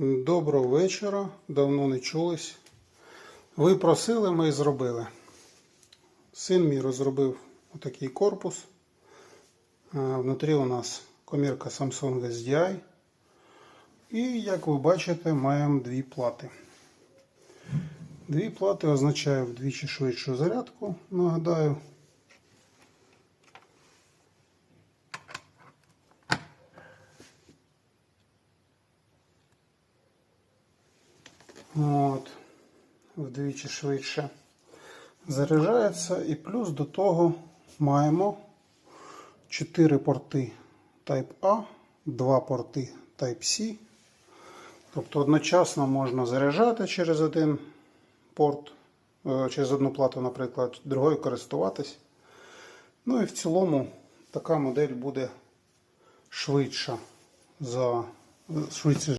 Доброго вечора. Давно не чулись. Ви просили, ми зробили. Син мій розробив отакий корпус. А, Внутрі у нас комірка Samsung SDI. І, як ви бачите, маємо дві плати. Дві плати означає вдвічі швидшу зарядку, нагадаю. От, вдвічі швидше заряджається. І плюс до того маємо 4 порти Type-A, 2 порти Type-C. Тобто одночасно можна заряджати через один порт, е, через одну плату, наприклад, другою користуватись. Ну і в цілому така модель буде швидша за швидше